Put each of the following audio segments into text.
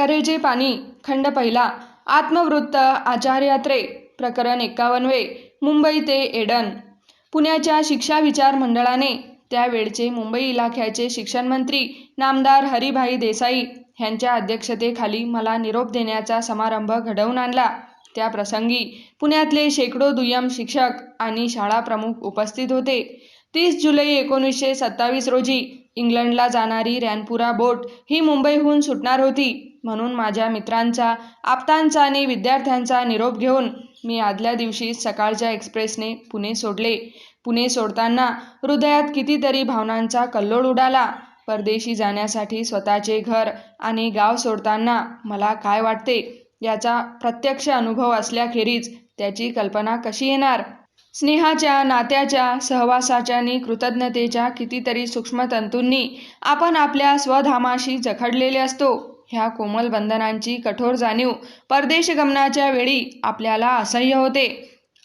करेजे पाणी खंड पहिला आत्मवृत्त आचार्यात्रे प्रकरण एक्कावनवे मुंबई ते एडन. पुण्याच्या शिक्षा विचार मंडळाने त्यावेळचे मुंबई इलाख्याचे शिक्षणमंत्री नामदार हरिभाई देसाई यांच्या अध्यक्षतेखाली मला निरोप देण्याचा समारंभ घडवून आणला. त्या प्रसंगी पुण्यातले शेकडो दुय्यम शिक्षक आणि शाळा प्रमुख उपस्थित होते. तीस जुलै एकोणीसशे सत्तावीस रोजी इंग्लंडला जाणारी रॅनपुरा बोट ही मुंबईहून सुटणार होती. म्हणून माझ्या मित्रांचा आप्तांचा आणि विद्यार्थ्यांचा निरोप घेऊन मी आदल्या दिवशी सकाळच्या एक्सप्रेसने पुणे सोडले. पुणे सोडताना हृदयात कितीतरी भावनांचा कल्लोळ उडाला. परदेशी जाण्यासाठी स्वतःचे घर आणि गाव सोडताना मला काय वाटते याचा प्रत्यक्ष अनुभव असल्याखेरीज त्याची कल्पना कशी येणार? स्नेहाच्या नात्याच्या सहवासाच्या आणि कृतज्ञतेच्या कितीतरी सूक्ष्म तंतूंनी आपण आपल्या स्वधामाशी जखडलेले असतो. ह्या कोमल बंधनांची कठोर जाणीव परदेशगमनाच्या वेळी आपल्याला असह्य होते.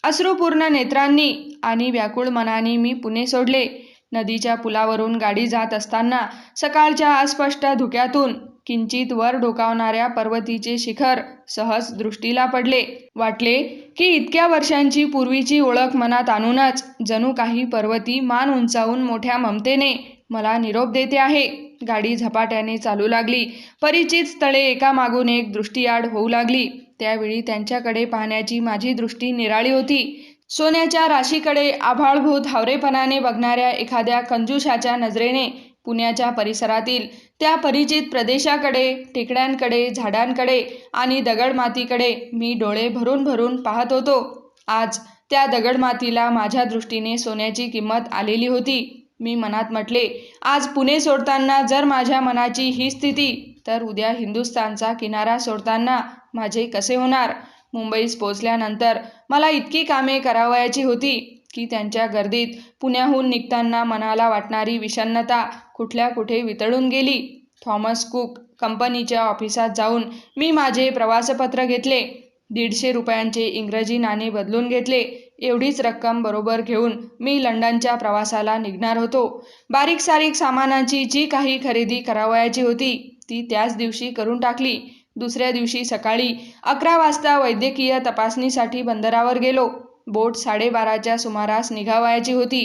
अश्रुपूर्ण नेत्रांनी आणि व्याकुळ मनाने मी पुणे सोडले. नदीच्या पुलावरून गाडी जात असताना सकाळच्या अस्पष्ट धुक्यातून किंचित वर डोकावणाऱ्या पर्वतीचे शिखर सहज दृष्टीला पडले. वाटले की इतक्या वर्षांची पूर्वीची ओळख मनात आणूनच जणू काही पर्वती मान उंचावून मोठ्या ममतेने मला निरोप देते आहे. गाडी झपाट्याने चालू लागली. परिचित स्थळे एकामागून एक दृष्टीआड होऊ लागली. त्यावेळी त्यांच्याकडे पाहण्याची माझी दृष्टी निराळी होती. सोन्याच्या राशीकडे आभाळभूत हावरेपणाने बघणाऱ्या एखाद्या कंजुषाच्या नजरेने पुण्याच्या परिसरातील त्या परिचित प्रदेशाकडे टेकड्यांकडे झाडांकडे आणि दगडमातीकडे मी डोळे भरून भरून पाहत होतो. आज त्या दगडमातीला माझ्या दृष्टीने सोन्याची किंमत आलेली होती. मी मनात म्हटले आज पुणे सोडताना जर माझ्या मनाची ही स्थिती तर उद्या हिंदुस्थानचा किनारा सोडताना माझे कसे होणार? मुंबईस पोचल्यानंतर मला इतकी कामे करावयाची होती की त्यांच्या गर्दीत पुण्याहून निघताना मनाला वाटणारी विषन्नता कुठल्या कुठे वितळून गेली. थॉमस कुक कंपनीच्या ऑफिसात जाऊन मी माझे प्रवासपत्र घेतले दीडशे रुपयांचे इंग्रजी नाणे बदलून घेतले एवढीच रक्कम बरोबर घेऊन मी लंडनच्या प्रवासाला निघणार होतो. बारीक सारीक सामानाची जी काही खरेदी करावयाची होती ती त्याच दिवशी करून टाकली. दुसऱ्या दिवशी सकाळी अकरा वाजता वैद्यकीय तपासणीसाठी बंदरावर गेलो. बोट साडेबाराच्या सुमारास निघावायची होती.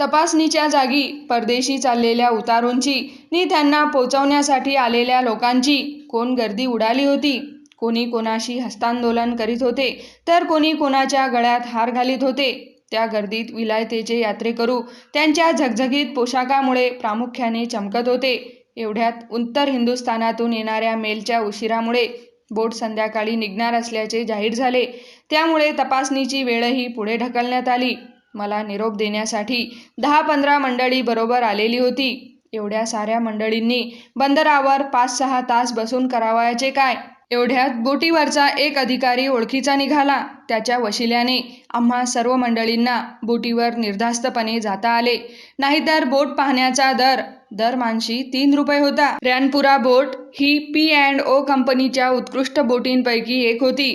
तपासणीच्या जागी परदेशी चाललेल्या उतारूंची नि त्यांना पोचवण्यासाठी आलेल्या लोकांची कोण गर्दी उडाली होती? कोणी कोणाशी हस्तांदोलन करीत होते तर कोणी कोणाच्या गळ्यात हार घालीत होते. त्या गर्दीत विलायतेचे यात्रेकरू त्यांच्या झगझगीत पोशाखामुळे प्रामुख्याने चमकत होते. एवढ्यात उत्तर हिंदुस्थानातून येणाऱ्या मेलच्या उशिरामुळे बोट संध्याकाळी निघणार असल्याचे जाहीर झाले. त्यामुळे तपासणीची वेळही पुढे ढकलण्यात आली. मला निरोप देण्यासाठी दहा पंधरा मंडळी बरोबर आलेली होती. एवढ्या साऱ्या मंडळींनी बंदरावर पाच सहा तास बसून करावयाचे काय? एवढ्यात बोटीवरचा एक अधिकारी ओळखीचा निघाला. त्याच्या वशिल्याने आम्हा सर्व मंडळींना बोटीवर निर्धास्तपणे जाता आले. नाहीतर बोट पाहण्याचा दर दर मानशी तीन रुपये होता. रॅनपुरा बोट ही पी अँड ओ कंपनीच्या उत्कृष्ट बोटींपैकी एक होती.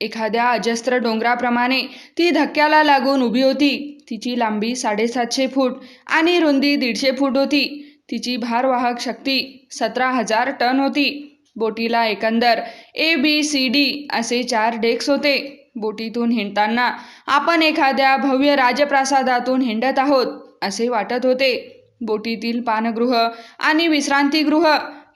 एखाद्या अजस्त्र डोंगराप्रमाणे ती धक्क्याला लागून उभी होती. तिची लांबी साडेसातशे फूट आणि रुंदी दीडशे फूट होती. तिची भारवाहक शक्ती सतरा हजार टन होती. बोटीला एकंदर ए बी सी डी असे चार डेक्स होते. बोटीतून हिंडताना आपण एखाद्या भव्य राजप्रासादातून हिंडत आहोत असे वाटत होते. बोटीतील पानगृह आणि विश्रांतीगृह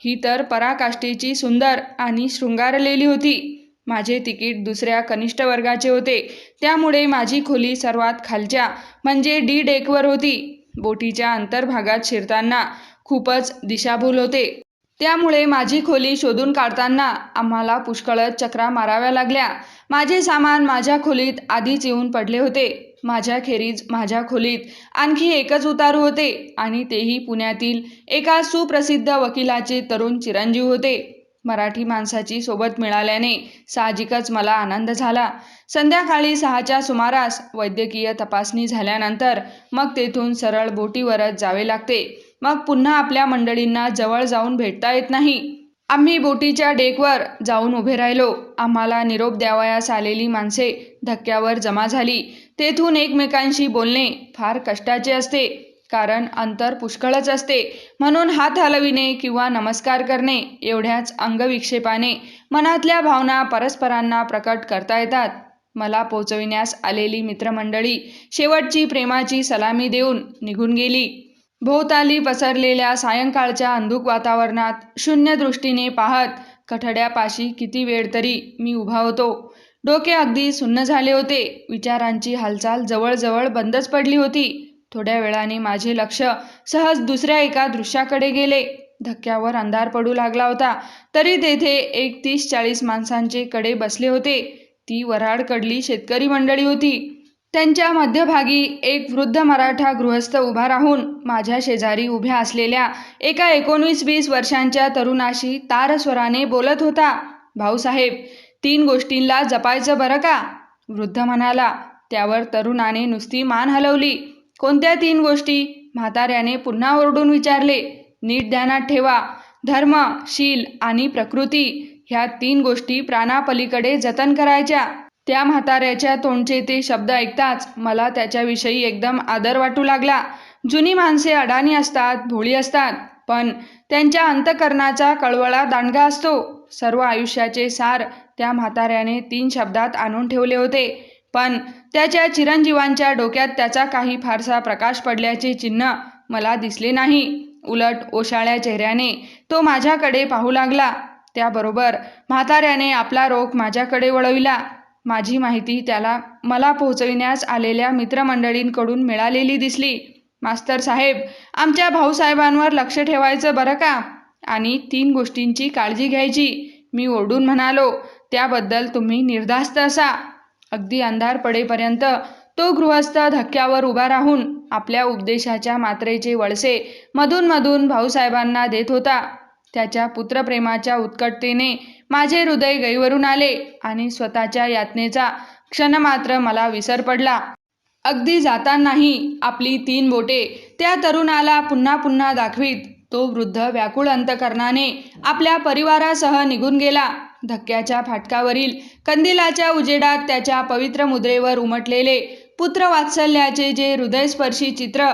ही तर पराकाष्ठेची सुंदर आणि शृंगारलेली होती. माझे तिकीट दुसऱ्या कनिष्ठ वर्गाचे होते. त्यामुळे माझी खोली सर्वात खालच्या म्हणजे डी डेकवर होती. बोटीच्या अंतर्भागात शिरताना खूपच दिशाभूल होते. त्यामुळे माझी खोली शोधून काढताना आम्हाला पुष्कळच चक्रा माराव्या लागल्या. माझे सामान माझ्या खोलीत आधीच येऊन पडले होते. माझ्याखेरीज माझ्या खोलीत आणखी एकच उतारू होते आणि तेही पुण्यातील एका सुप्रसिद्ध वकिलाचे तरुण चिरंजीव होते. मराठी माणसाची सोबत मिळाल्याने साहजिकच मला आनंद झाला. संध्याकाळी सहाच्या सुमारास वैद्यकीय तपासणी झाल्यानंतर मग तेथून सरळ बोटीवरच जावे लागते. मग पुन्हा आपल्या मंडळींना जवळ जाऊन भेटता येत नाही. आम्ही बोटीच्या डेकवर जाऊन उभे राहिलो. आम्हाला निरोप द्यावयास आलेली माणसे धक्क्यावर जमा झाली. तेथून एकमेकांशी बोलणे फार कष्टाचे असते कारण अंतर पुष्कळच असते. म्हणून हात हलविणे किंवा नमस्कार करणे एवढ्याच अंगविक्षेपाने मनातल्या भावना परस्परांना प्रकट करता येतात. मला पोचविण्यास आलेली मित्रमंडळी शेवटची प्रेमाची सलामी देऊन निघून गेली. भोवताली पसरलेल्या सायंकाळच्या अंधुक वातावरणात शून्य दृष्टीने पाहत कठड्यापाशी किती वेळ तरी मी उभा होतो. डोके अगदी सुन्न झाले होते. विचारांची हालचाल जवळजवळ बंदच पडली होती. थोड्या वेळाने माझे लक्ष सहज दुसऱ्या एका दृश्याकडे गेले. धक्क्यावर अंधार पडू लागला होता. तरी तेथे एक तीस चाळीस माणसांचे कडे बसले होते. ती वऱ्हाडकडली शेतकरी मंडळी होती. त्यांच्या मध्यभागी एक वृद्ध मराठा गृहस्थ उभा राहून माझ्या शेजारी उभ्या असलेल्या एका एकोणीस वीस वर्षांच्या तरुणाशी तारस्वराने बोलत होता भाऊसाहेब तीन गोष्टींना जपायचं बरं का? वृद्ध म्हणाला त्यावर तरुणाने नुसती मान हलवली. कोणत्या तीन गोष्टी? म्हाताऱ्याने पुन्हा ओरडून विचारले नीट ध्यानात ठेवा. धर्म शील आणि प्रकृती ह्या तीन गोष्टी प्राणापलीकडे जतन करायच्या. त्या म्हाताऱ्याच्या तोंडचे ते शब्द ऐकताच मला त्याच्याविषयी एकदम आदर वाटू लागला. जुनी माणसे अडाणी असतात भोळी असतात पण त्यांच्या अंतकरणाचा कळवळा दांडगा असतो. सर्व आयुष्याचे सार त्या म्हाताऱ्याने तीन शब्दात आणून ठेवले होते. पण त्याच्या चिरंजीवांच्या डोक्यात त्याचा काही फारसा प्रकाश पडल्याचे चिन्ह मला दिसले नाही. उलट ओशाळ्या चेहऱ्याने तो माझ्याकडे पाहू लागला. त्याबरोबर म्हाताऱ्याने आपला रोख माझ्याकडे वळविला. माझी माहिती त्याला मला पोहोचविण्यास आलेल्या मित्रमंडळींकडून मिळालेली दिसली. मास्तर साहेब आमच्या भाऊसाहेबांवर लक्ष ठेवायचं बरं का? आणि तीन गोष्टींची काळजी घ्यायची. मी ओरडून म्हणालो त्याबद्दल तुम्ही निर्धास्त असा. अगदी अंधार पडेपर्यंत तो गृहस्थ धक्क्यावर उभा राहून आपल्या उपदेशाच्या मात्रेचे वळसे मधून भाऊसाहेबांना देत होता. त्याच्या पुत्रप्रेमाच्या उत्कटतेने माझे हृदय गैवरून आले आणि स्वतःच्या यातनेचा क्षणमात्र मला विसर पडला. अगदी जातानाही आपली तीन बोटे त्या तरुणाला पुन्हा पुन्हा दाखवीत. तो वृद्ध व्याकुळ अंतकरणाने आपल्या परिवारासह निघून गेला. धक्क्याच्या फाटकावरील कंदिलाच्या उजेडात त्याच्या पवित्र मुद्रेवर उमटलेले पुत्रवात्सल्याचे जे हृदयस्पर्शी चित्र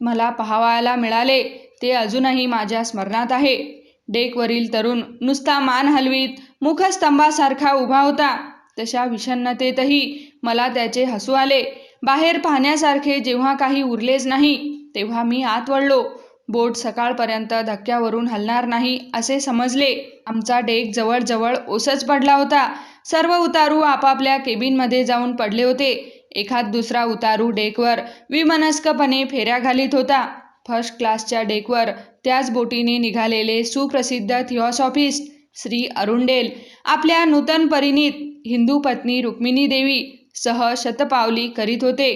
मला पाहावायला मिळाले ते अजूनही माझ्या स्मरणात आहे. डेकवरील तरुण नुसता मान हलवीत मुखस्तंभासारखा उभा होता. तशा विषन्नतेतही मला त्याचे हसू आले. बाहेर पाहण्यासारखे जेव्हा काही उरलेच नाही तेव्हा मी आत वळलो. बोट सकाळपर्यंत धक्क्यावरून हलणार नाही असे समजले. आमचा डेक जवळजवळ ओसच पडला होता. सर्व उतारू आपापल्या केबिनमध्ये जाऊन पडले होते. एखाद दुसरा उतारू डेकवर विमनस्कपणे फेऱ्या घालीत होता. फर्स्ट क्लासच्या डेकवर त्याच बोटीने निघालेले सुप्रसिद्ध थिऑसॉफिस्ट श्री अरुंडेल आपल्या नूतन परिणीत हिंदू पत्नी रुक्मिणी देवी सह शतपावली करीत होते.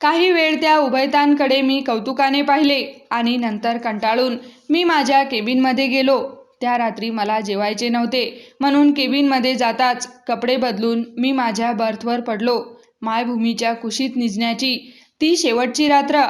काही वेळ त्या उभयतांकडे मी कौतुकाने पाहिले आणि नंतर कंटाळून मी माझ्या केबिनमध्ये गेलो. त्या रात्री मला जेवायचे नव्हते. म्हणून केबिनमध्ये जाताच कपडे बदलून मी माझ्या बर्थवर पडलो. मायभूमीच्या कुशीत निजण्याची ती शेवटची रात्र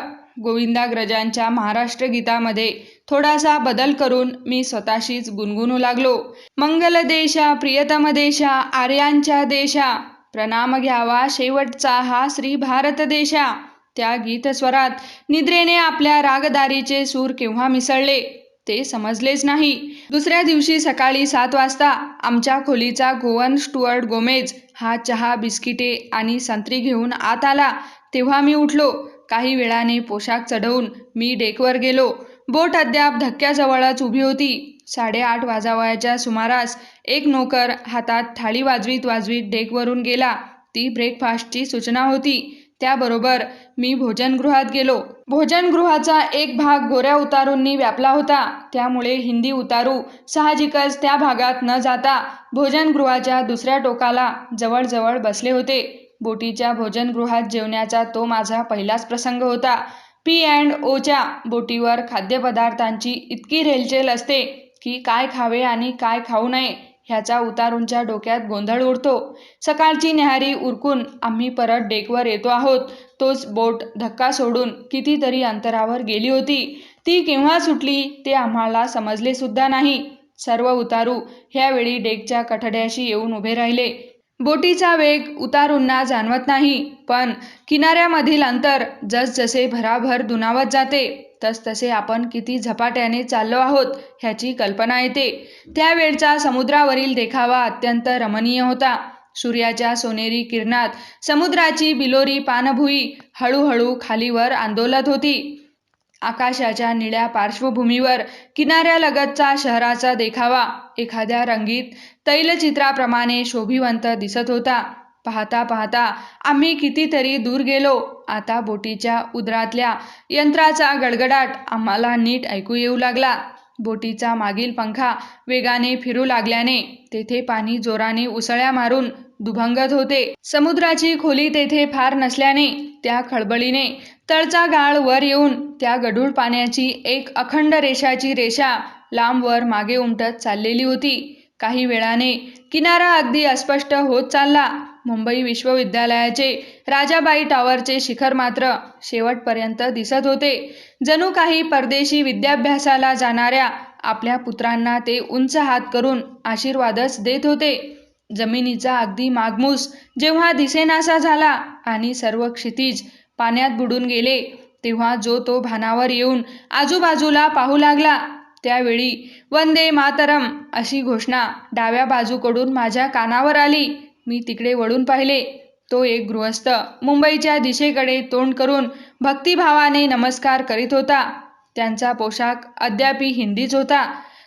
गोविंदाग्रजांच्या महाराष्ट्र गीतामध्ये थोडासा बदल करून मी स्वतःशीच गुणगुणू लागलो. मंगल देशा प्रियतम देशा आर्यांच्या देशा. प्रणाम घ्यावा शेवटचा हा श्री भारत देशा. त्या गीतस्वरात निद्रेने आपल्या रागदारीचे सूर केव्हा मिसळले ते समजलेच नाही. दुसऱ्या दिवशी सकाळी सात वाजता आमच्या खोलीचा गोवन स्टुअर्ड गोमेज हा चहा बिस्किटे आणि संत्री घेऊन आत आला. तेव्हा मी उठलो. काही वेळाने पोशाख चढवून मी डेकवर गेलो. बोट अद्याप धक्क्याजवळच उभी होती. साडेआठ वाजावयाच्या सुमारास एक नोकर हातात थाळी वाजवीत वाजवीत डेकवरून गेला. ती ब्रेकफास्टची सूचना होती. त्याबरोबर मी भोजनगृहात गेलो. भोजनगृहाचा एक भाग गोऱ्या उतारूंनी व्यापला होता. त्यामुळे हिंदी उतारू साहजिकच त्या भागात न जाता भोजनगृहाच्या दुसऱ्या टोकाला जवळजवळ बसले होते. बोटीच्या भोजनगृहात जेवण्याचा तो माझा पहिलाच प्रसंग होता. पी अँड ओच्या बोटीवर खाद्यपदार्थांची इतकी रेलचेल असते की काय खावे आणि काय खाऊ नये ह्याचा उतारूंच्या डोक्यात गोंधळ उडतो. सकाळची न्याहारी उरकून आम्ही परत डेकवर येतो आहोत. तोच बोट धक्का सोडून कितीतरी अंतरावर गेली होती. ती केव्हा सुटली ते आम्हाला समजले सुद्धा नाही. सर्व उतारू ह्यावेळी डेकच्या कठड्याशी येऊन उभे राहिले. बोटीचा वेग उतारूंना जाणवत नाही पण किनाऱ्यामधील अंतर जसजसे भराभर दुनावत जाते तसतसे आपण किती झपाट्याने चाललो आहोत ह्याची कल्पना येते. त्यावेळचा समुद्रावरील देखावा अत्यंत रमणीय होता. सूर्याच्या सोनेरी किरणात समुद्राची बिलोरी पानभुई हळूहळू खालीवर आंदोलत होती. आकाशाच्या निळ्या पार्श्वभूमीवर किनाऱ्यालगतचा शहराचा देखावा. एखाद्या रंगीत तैलचित्राप्रमाणे शोभिवंत दिसत होता. पाहता पाहता आम्ही कितीतरी दूर गेलो. आता बोटीच्या उदरातल्या यंत्राचा गडगडाट आम्हाला नीट ऐकू येऊ लागला. बोटीचा मागील पंखा वेगाने फिरू लागल्याने तेथे पाणी जोराने उसळ्या मारून दुभंगत होते. समुद्राची खोली तेथे फार नसल्याने त्या खळबळीने तळचा गाळ वर येऊन त्या गढूळ पाण्याची एक अखंड रेषाची रेषा लांबवर मागे उमटत चाललेली होती. काही वेळाने किनारा अगदी अस्पष्ट होत चालला. मुंबई विश्वविद्यालयाचे राजाबाई टॉवरचे शिखर मात्र शेवटपर्यंत दिसत होते. जणू काही परदेशी विद्याभ्यासाला जाणाऱ्या आपल्या पुत्रांना ते उंच हात करून आशीर्वादच देत होते. जमिनीचा अगदी मागमूस जेव्हा दिसेनासा झाला आणि सर्व क्षितिज पाण्यात बुडून गेले तेव्हा जो तो भानावर येऊन आजूबाजूला पाहू लागला त्यावेळी वंदे मातरम अशी घोषणा डाव्या बाजूकडून माझ्या कानावर आली. मी तिकडे वळून पाहिले. तो एक गृहस्थ मुंबईच्या दिशेकडे तोंड करून भक्तिभावाने नमस्कार करीत होता. त्यांचा पोशाख अद्यापी हिंदीच होता.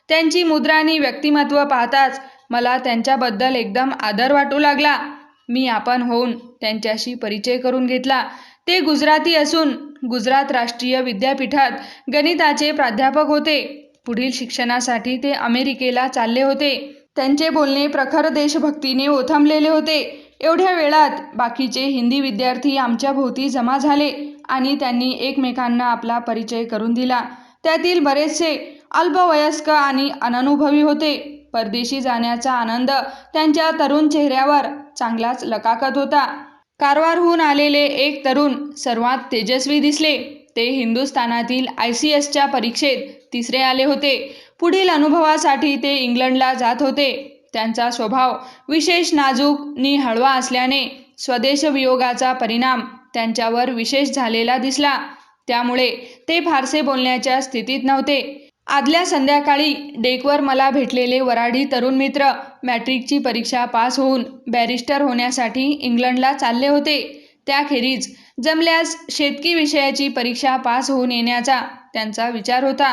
त्यांची मुद्रानी व्यक्तिमत्व पाहताच मला त्यांच्याबद्दल एकदम आदर वाटू लागला. मी आपण होऊन त्यांच्याशी परिचय करून घेतला. ते गुजराती असून गुजरात राष्ट्रीय विद्यापीठात गणिताचे प्राध्यापक होते. पुढील शिक्षणासाठी ते अमेरिकेला चालले होते. त्यांचे बोलणे प्रखर देशभक्तीने ओथंबलेले होते. एवढ्या वेळात बाकीचे हिंदी विद्यार्थी आमच्या भोवती जमा झाले आणि त्यांनी एकमेकांना आपला परिचय करून दिला. त्यातील बरेचसे अल्पवयस्क आणि अननुभवी होते. परदेशी जाण्याचा आनंद त्यांच्या तरुण चेहऱ्यावर चांगलाच लकाकत होता. कारवारहून आलेले एक तरुण सर्वात तेजस्वी दिसले. ते हिंदुस्थानातील आय सी एसच्या परीक्षेत तिसरे आले होते. पुढील अनुभवासाठी ते इंग्लंडला जात होते. त्यांचा स्वभाव विशेष नाजूक नि हळवा असल्याने स्वदेशवियोगाचा परिणाम त्यांच्यावर विशेष झालेला दिसला. त्यामुळे ते फारसे बोलण्याच्या स्थितीत नव्हते. आदल्या संध्याकाळी डेकवर मला भेटलेले वराडी तरुण मित्र मॅट्रिकची परीक्षा पास होऊन बॅरिस्टर होण्यासाठी इंग्लंडला चालले होते. त्याखेरीज जमल्यास शेतकी विषयाची परीक्षा पास होऊन येण्याचा त्यांचा विचार होता.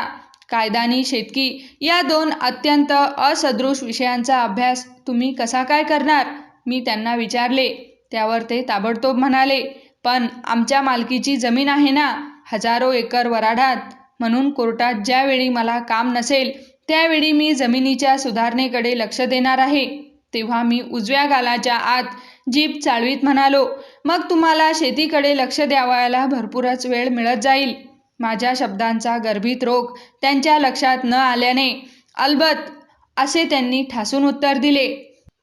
कायदानी शेतकी या दोन अत्यंत असदृश विषयांचा अभ्यास तुम्ही कसा काय करणार? मी त्यांना विचारले. त्यावर ते ताबडतोब म्हणाले पण आमच्या मालकीची जमीन आहे ना हजारो एकर वराडात. म्हणून कोर्टात ज्यावेळी मला काम नसेल त्यावेळी मी जमिनीच्या सुधारणेकडे लक्ष देणार आहे. तेव्हा मी उजव्या गालाच्या आत जीप चालवीत म्हणालो मग तुम्हाला शेतीकडे लक्ष द्यावायला भरपूरच वेळ मिळत जाईल माझ्या शब्दांचा गर्भित रोग त्यांच्या लक्षात न आल्याने अलबत असे त्यांनी ठासून उत्तर दिले.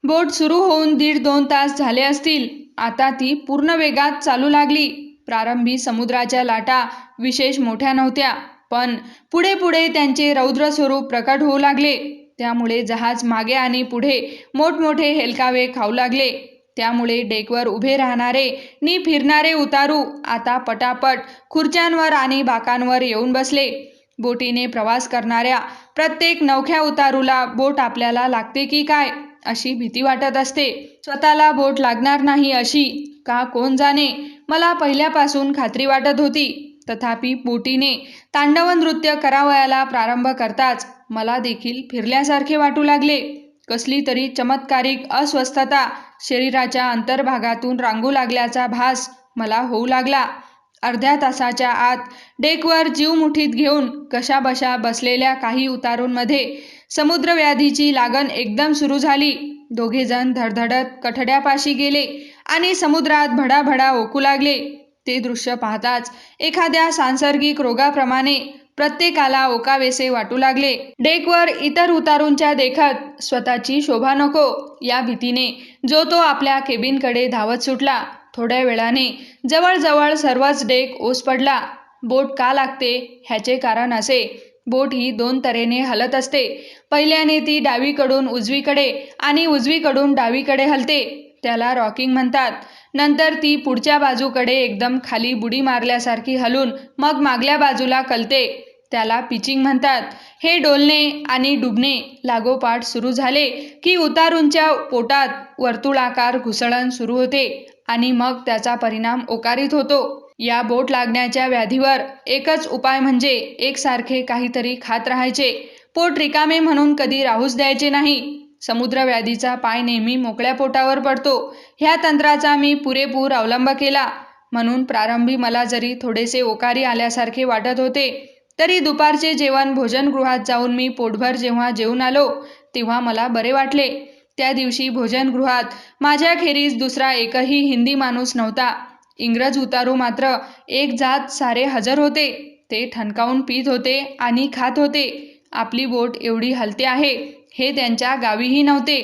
बोट सुरू होऊन दीड दोन तास झाले असतील. आता ती पूर्ण वेगात चालू लागली. प्रारंभी समुद्राच्या लाटा विशेष मोठ्या नव्हत्या. पण पुढे पुढे त्यांचे रौद्र स्वरूप प्रकट होऊ लागले. त्यामुळे जहाज मागे आणि पुढे मोठमोठे हेलकावे खाऊ लागले. त्यामुळे डेकवर उभे राहणारे नि फिरणारे उतारू आता पटापट खुर्च्यांवर आणि बाकांवर येऊन बसले. बोटीने प्रवास करणाऱ्या प्रत्येक नवख्या उतारूला बोट आपल्याला लागते की काय अशी भीती वाटत असते. स्वतःला बोट लागणार नाही अशी का कोण जाणे? मला पहिल्यापासून खात्री वाटत होती. तथापि बोटीने तांडव नृत्य करावयाला प्रारंभ करताच मला देखील फिरल्यासारखे वाटू लागले. कसली तरी चमत्कारिक अस्वस्थता शरीराच्या अंतर्भागातून रांगू लागल्याचा भास मला होऊ लागला. अर्ध्या तासाच्या आत डेकवर जीव मुठीत घेऊन कशाबशा बसलेल्या काही उतारूंमध्ये समुद्रव्याधीची लागण एकदम सुरू झाली. दोघेजण धडधडत कठड्यापाशी गेले आणि समुद्रात भडाभडा ओकू लागले. ते दृश्य पाहताच एखाद्या सांसर्गिक रोगाप्रमाणे प्रत्येकाला ओकावेसे वाटू लागले. डेकवर इतर उतारूंच्या देखत स्वतःची शोभा नको. या भीतीने जो तो आपल्या केबिनकडे धावत सुटला. थोड्या वेळाने जवळजवळ सर्वच डेक ओस पडला. बोट का लागते ह्याचे कारण असे. बोट ही दोन तऱ्हेने हलत असते. पहिल्याने ती डावीकडून उजवीकडे आणि उजवीकडून डावीकडे हलते. त्याला रॉकिंग म्हणतात. नंतर ती पुढच्या बाजूकडे एकदम खाली बुडी मारल्यासारखी हलून मग मागल्या बाजूला कलते. त्याला पिचिंग म्हणतात. हे डोलणे आणि डुबणे लागोपाठ सुरू झाले की उतारूंच्या पोटात वर्तुळाकार घुसळण सुरू होते आणि मग त्याचा परिणाम ओकारीत होतो. या बोट लागण्याच्या व्याधीवर एकच उपाय म्हणजे एकसारखे काहीतरी खात राहायचे. पोट रिकामे म्हणून कधी राहूच द्यायचे नाही. समुद्रव्याधीचा पाय नेहमी मोकळ्या पोटावर पडतो. ह्या तंत्राचा मी पुरेपूर अवलंब केला. म्हणून प्रारंभी मला जरी थोडेसे ओकारी आल्यासारखे वाटत होते तरी दुपारचे जेवण भोजनगृहात जाऊन मी पोटभर जेव्हा जेवून आलो तेव्हा मला बरे वाटले. त्या दिवशी भोजनगृहात माझ्याखेरीज दुसरा एकही हिंदी माणूस नव्हता. इंग्रज उतारू मात्र एक जात सारे हजर होते. ते ठणकावून पित होते आणि खात होते. आपली बोट एवढी हलते आहे. हे त्यांच्या गावीही नव्हते.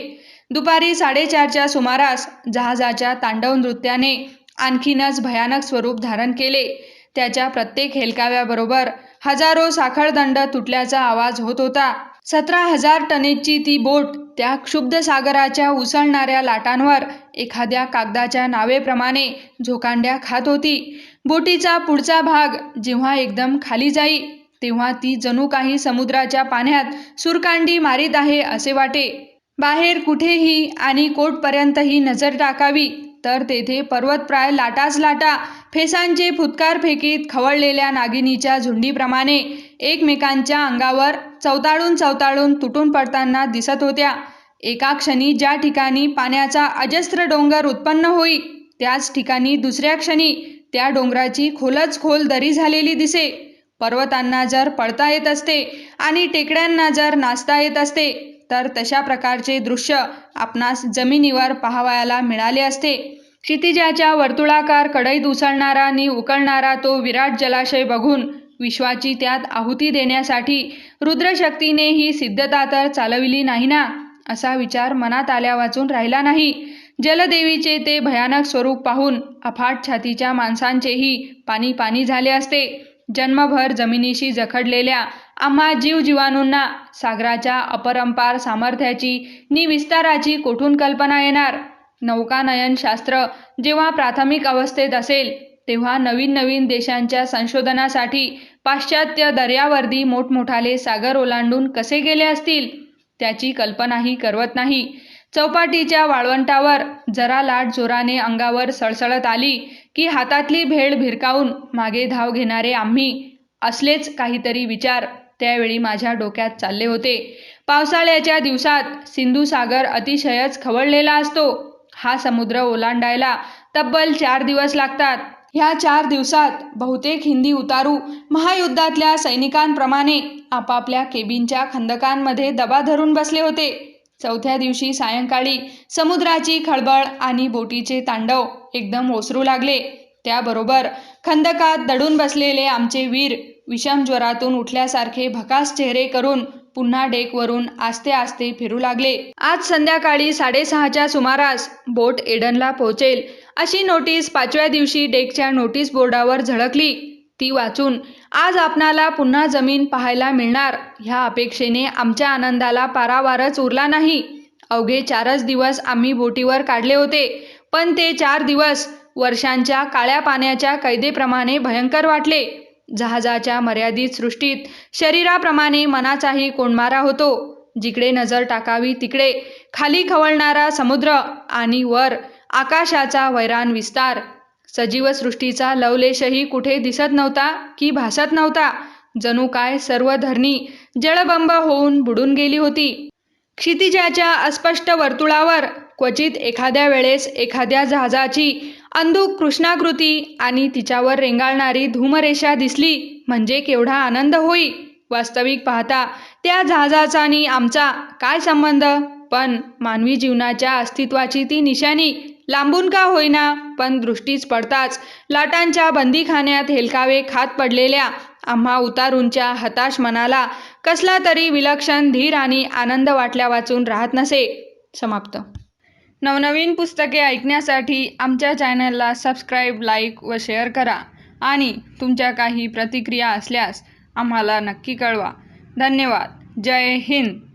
दुपारी साडेचारच्या सुमारास जहाजाच्या तांडव नृत्याने आणखीनच भयानक स्वरूप धारण केले. त्याच्या प्रत्येक हेलकाव्याबरोबर हजारो साखळदंड तुटल्याचा आवाज होत होता. सतरा हजार टनेची ती बोट त्या क्षुब्ध सागराच्या उसळणाऱ्या लाटांवर एखाद्या कागदाच्या नावेप्रमाणे झोकांड्या खात होती. बोटीचा पुढचा भाग जेव्हा एकदम खाली जाई तेव्हा ती जणू काही समुद्राच्या पाण्यात सुरकांडी मारीत आहे असे वाटे. बाहेर कुठेही आणि कोटपर्यंतही नजर टाकावी तर तेथे पर्वतप्राय लाटाच लाटा फेसांचे फुतकार फेकीत खवळलेल्या नागिनीच्या झुंडीप्रमाणे एकमेकांच्या अंगावर चवताळून चवताळून तुटून पडताना दिसत होत्या. एका क्षणी ज्या ठिकाणी पाण्याचा अजस्त्र डोंगर उत्पन्न होई त्याच ठिकाणी दुसऱ्या क्षणी त्या डोंगराची खोलच खोल दरी झालेली दिसे. पर्वतांना जर पळता येत असते आणि टेकड्यांना जर नाचता येत असते तर तशा प्रकारचे दृश्य आपणास जमिनीवर पाहावयाला मिळाले असते. क्षितिजाच्या वर्तुळाकार कडईत उसळणारा आणि उकळणारा तो विराट जलाशय बघून विश्वाची त्यात आहुती देण्यासाठी रुद्रशक्तीने ही सिद्धता तर चालविली नाही ना असा विचार मनात आल्या वाचून राहिला नाही. जलदेवीचे ते भयानक स्वरूप पाहून अफाट छातीच्या माणसांचेही पाणी पाणी झाले असते. जन्मभर जमिनीशी जखडलेल्या आम्हा जीवजीवाणूंना सागराच्या अपरंपार सामर्थ्याची नि विस्ताराची कोठून कल्पना येणार? नौकानयनशास्त्र जेव्हा प्राथमिक अवस्थेत असेल तेव्हा नवीन नवीन देशांच्या संशोधनासाठी पाश्चात्य दर्यावर्दी मोठमोठाले सागर ओलांडून कसे गेले असतील? त्याची कल्पनाही करवत नाही. चौपाटीच्या वाळवंटावर जरा लाट जोराने अंगावर सळसळत आली की हातातली भेळ भिरकावून मागे धाव घेणारे आम्ही असलेच काहीतरी विचार त्यावेळी माझ्या डोक्यात चालले होते. पावसाळ्याच्या दिवसात सिंधुसागर अतिशयच खवळलेला असतो. हा समुद्र ओलांडायला तब्बल चार दिवस लागतात. ह्या चार दिवसात बहुतेक हिंदी उतारू महायुद्धातल्या सैनिकांप्रमाणे आपापल्या केबिनच्या खंदकांमध्ये दबा धरून बसले होते. चौथ्या दिवशी सायंकाळी समुद्राची खळबळ आणि बोटीचे तांडव एकदम ओसरू लागले. त्याबरोबर खंदकात दडून बसलेले आमचे वीर विषम ज्वरातून उठल्यासारखे भकास चेहरे करून पुन्हा डेकवरून आस्ते आस्ते फिरू लागले. आज संध्याकाळी साडेसहाच्या सुमारास बोट एडनला पोहोचेल अशी नोटीस पाचव्या दिवशी डेकच्या नोटीस बोर्डावर झळकली. ती वाचून आज आपणाला पुन्हा जमीन पाहायला मिळणार. ह्या अपेक्षेने आमच्या आनंदाला पारावारच उरला नाही. अवघे चारच दिवस आम्ही बोटीवर काढले होते. पण ते चार दिवस वर्षांच्या काळ्या पाण्याच्या कैदेप्रमाणे भयंकर वाटले. जहाजाच्या मर्यादित सृष्टीत शरीराप्रमाणे मनाचाही कोंडमारा होतो. जिकडे नजर टाकावी तिकडे खाली खवळणारा समुद्र आणि वर आकाशाचा वैरान विस्तार. सजीवसृष्टीचा लवलेशही कुठे दिसत नव्हता की भासत नव्हता. जणू काय सर्व धरणी जळबंब होऊन बुडून गेली होती. क्षितिजाच्या अस्पष्ट वर्तुळावर क्वचित एखाद्या वेळेस एखाद्या जहाजाची अंधुक कृष्णाकृती आणि तिच्यावर रेंगाळणारी धूमरेषा दिसली म्हणजे केवढा आनंद होई. वास्तविक पाहता त्या जहाजाचा आणि आमचा काय संबंध? पण मानवी जीवनाच्या अस्तित्वाची ती निशाणी लांबून का होईना? पण दृष्टीच पडताच. लाटांच्या बंदीखान्यात हेलकावे खात पडलेल्या आम्हा उतारूंच्या हताश मनाला कसला तरी विलक्षण धीर आणि आनंद वाटल्या वाचून राहत नसे. समाप्त. नवनवीन पुस्तके ऐकण्यासाठी आमच्या चॅनलला सबस्क्राईब लाईक व शेअर करा आणि तुमच्या काही प्रतिक्रिया असल्यास आम्हाला नक्की कळवा. धन्यवाद. जय हिंद.